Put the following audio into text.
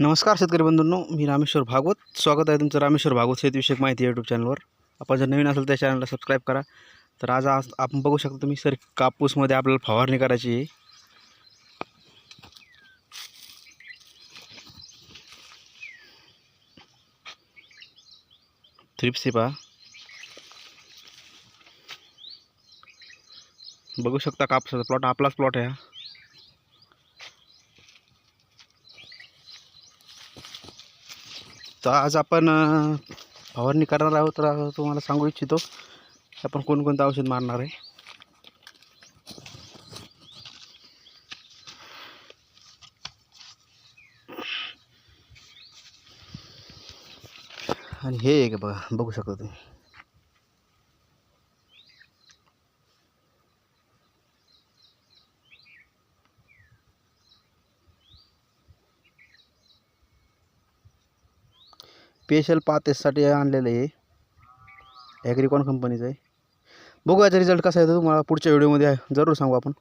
नमस्कार शेतकरी बंधूंनो मी रामेश्वर भागवत. स्वागत आहे तुमचं रामेश्वर भागवत शेतीविषयक माहिती यूट्यूब चॅनलवर आपण जर नवीन असेल त्या चॅनलला सबस्क्राईब करा. तर आज आज आपण बघू शकता तुम्ही सर कापूसमध्ये आपल्याला फवारणी करायची आहे. थ्रिप्सी पहा. बघू शकता कापसाचा प्लॉट आपलाच प्लॉट आहे हा. तर आज आपण फवारणी करणार आहोत. तर तुम्हाला सांगू इच्छितो आपण कोणकोणतं औषध मारणार आहे. आणि हे एक बघा बघू शकता तुम्ही. स्पेशल पातेससाठी आणलेलं आहे. ॲग्रिकॉन कंपनीचं आहे. बघू याचा रिझल्ट कसा येतो तुम्हाला पुढच्या व्हिडिओमध्ये जरूर सांगू आपण.